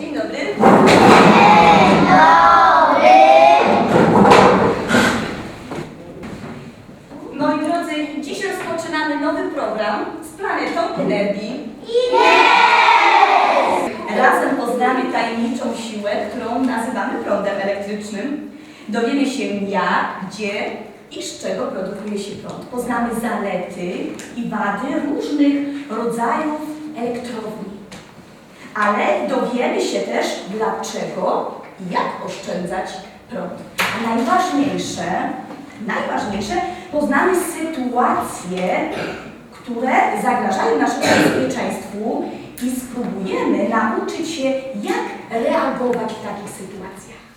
Dzień dobry. Moi drodzy, dziś rozpoczynamy nowy program z planetą energii. Razem poznamy tajemniczą siłę, którą nazywamy prądem elektrycznym. Dowiemy się jak, gdzie i z czego produkuje się prąd. Poznamy zalety i wady różnych rodzajów elektrowni. Ale dowiemy się też dlaczego i jak oszczędzać prąd. A najważniejsze, najważniejsze, poznamy sytuacje, które zagrażają naszemu bezpieczeństwu i spróbujemy nauczyć się, jak reagować w takich sytuacjach.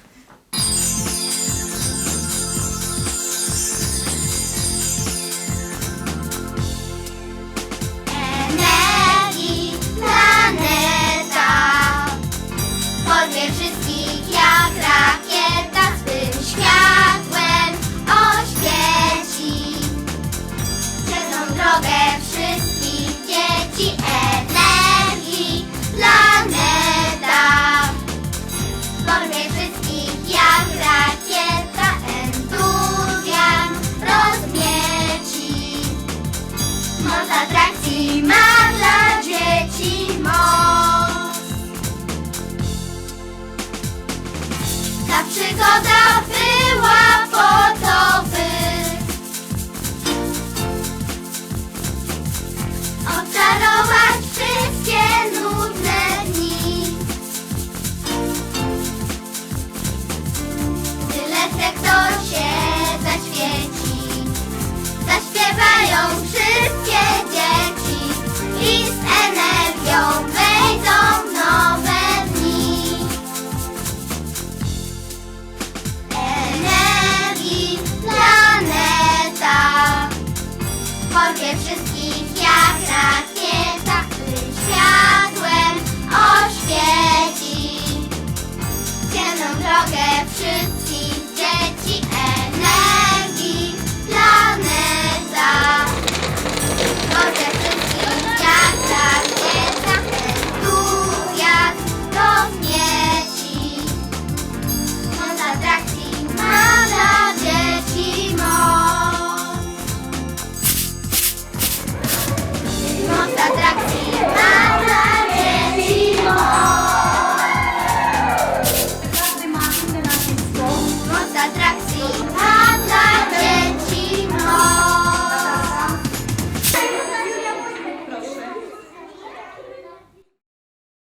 a wszystkich jak rakieta, leciała. ้า